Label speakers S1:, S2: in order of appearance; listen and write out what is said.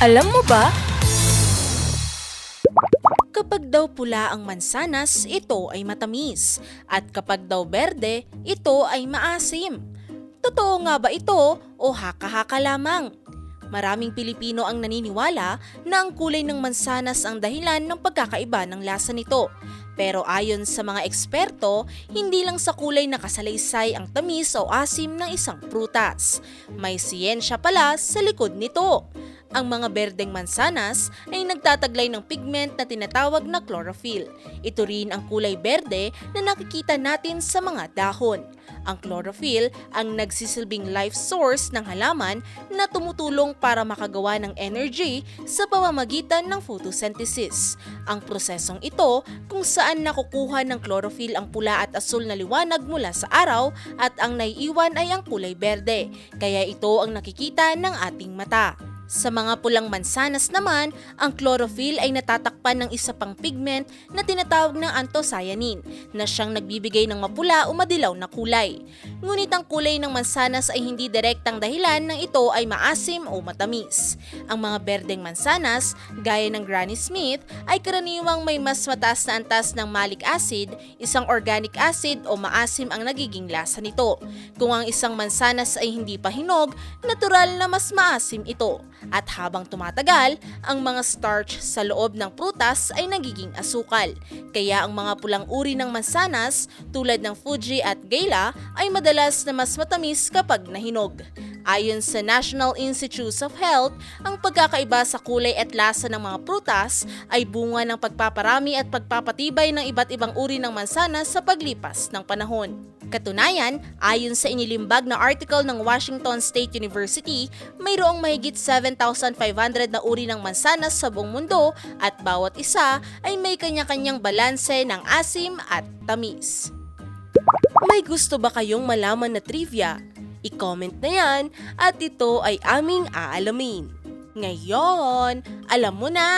S1: Alam mo ba? Kapag daw pula ang mansanas, ito ay matamis. At kapag daw berde, ito ay maasim. Totoo nga ba ito o haka-haka lamang? Maraming Pilipino ang naniniwala na ang kulay ng mansanas ang dahilan ng pagkakaiba ng lasa nito. Pero ayon sa mga eksperto, hindi lang sa kulay nakasalaysay ang tamis o asim ng isang prutas. May siyensya pala sa likod nito. Ang mga berdeng mansanas ay nagtataglay ng pigment na tinatawag na chlorophyll. Ito rin ang kulay berde na nakikita natin sa mga dahon. Ang chlorophyll ang nagsisilbing life source ng halaman na tumutulong para makagawa ng energy sa pamamagitan ng photosynthesis. Ang prosesong ito kung saan nakukuha ng chlorophyll ang pula at asul na liwanag mula sa araw at ang naiiwan ay ang kulay berde. Kaya ito ang nakikita ng ating mata. Sa mga pulang mansanas naman, ang chlorophyll ay natatakpan ng isa pang pigment na tinatawag na anthocyanin na siyang nagbibigay ng mapula o madilaw na kulay. Ngunit ang kulay ng mansanas ay hindi direktang dahilan ng ito ay maasim o matamis. Ang mga berdeng mansanas, gaya ng Granny Smith, ay karaniwang may mas mataas na antas ng malic acid, isang organic acid o maasim ang nagiging lasa nito. Kung ang isang mansanas ay hindi pa hinog, natural na mas maasim ito. At habang tumatagal, ang mga starch sa loob ng prutas ay nagiging asukal. Kaya ang mga pulang uri ng mansanas tulad ng Fuji at Gala ay madalas na mas matamis kapag nahinog. Ayon sa National Institutes of Health, ang pagkakaiba sa kulay at lasa ng mga prutas ay bunga ng pagpaparami at pagpapatibay ng iba't ibang uri ng mansanas sa paglipas ng panahon. Katunayan, ayon sa inilimbag na article ng Washington State University, mayroong mahigit 7,500 na uri ng mansanas sa buong mundo at bawat isa ay may kanya-kanyang balanse ng asim at tamis. May gusto ba kayong malaman na trivia? I-comment na yan at ito ay aming aalamin. Ngayon, alam mo na!